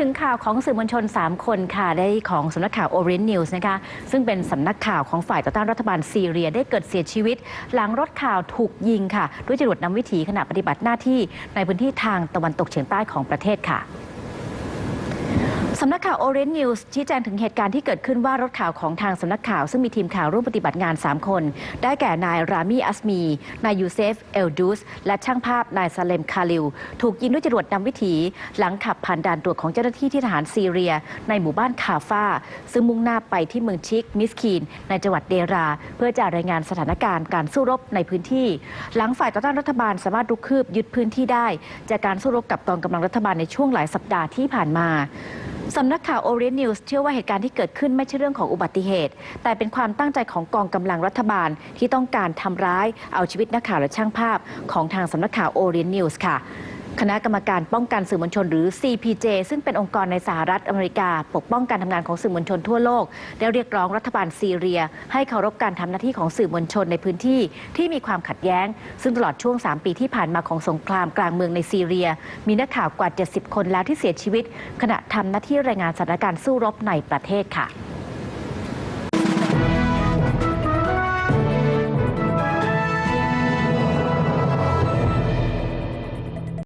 ถึงข่าวของสื่อมวลชน 3 คนค่ะได้ของสำนักข่าว Orient News นะคะซึ่งเป็นสำนักข่าวของฝ่ายต่อต้านรัฐบาลซีเรียได้เกิดเสียชีวิต หลังรถข่าวถูกยิงค่ะ ด้วยจรวดนำวิถีขณะปฏิบัติหน้าที่ในพื้นที่ทางตะวันตกเฉียงใต้ของประเทศค่ะ สำนักข่าว Orient News ชี้แจงถึงเหตุการณ์ที่เกิดขึ้นว่ารถข่าวของทางสำนักข่าว ซึ่งมีทีมข่าวร่วมปฏิบัติงาน 3 คน ได้แก่นายรามีอัสมี นายยูเซฟ เอลดูส และช่างภาพนายซาเลมคาลิลถูกยิงด้วยจรวดนำวิถี หลังขับผ่านด่านตรวจของเจ้าหน้าที่ที่ทหารซีเรีย ในหมู่บ้านคาฟาซึ่งมุ่งหน้าไปที่เมืองชิกมิสคีน ในจังหวัดเดรา เพื่อจะรายงานสถานการณ์การสู้รบในพื้นที่ หลังฝ่ายต่อต้านรัฐบาลสามารถรุกคืบยึดพื้นที่ได้ จากการสู้รบกับกองกำลังรัฐบาลในช่วงหลายสัปดาห์ที่ผ่านมา สำนักข่าวโอเรียนนิวส์เชื่อว่าเหตุการณ์ที่เกิดขึ้นไม่ใช่เรื่องของอุบัติเหตุ แต่เป็นความตั้งใจของกองกำลังรัฐบาลที่ต้องการทำร้ายเอาชีวิตนักข่าวและช่างภาพ ของทางสำนักข่าวโอเรียนนิวส์ค่ะ คณะกรรมการป้องกันสื่อมวลชนหรือ CPJ ซึ่งเป็นองค์กรในสหรัฐอเมริกา ปกป้องการทำงานของสื่อมวลชนทั่วโลก ได้เรียกร้องรัฐบาลซีเรีย ให้เคารพการทำหน้าที่ของสื่อมวลชนในพื้นที่ที่มีความขัดแย้ง ซึ่งตลอดช่วง 3 ปีที่ผ่านมาของสงครามกลางเมืองในซีเรีย มีนักข่าวกว่า 70 คนแล้วที่เสียชีวิต ขณะทำหน้าที่รายงานสถานการณ์สู้รบในประเทศค่ะ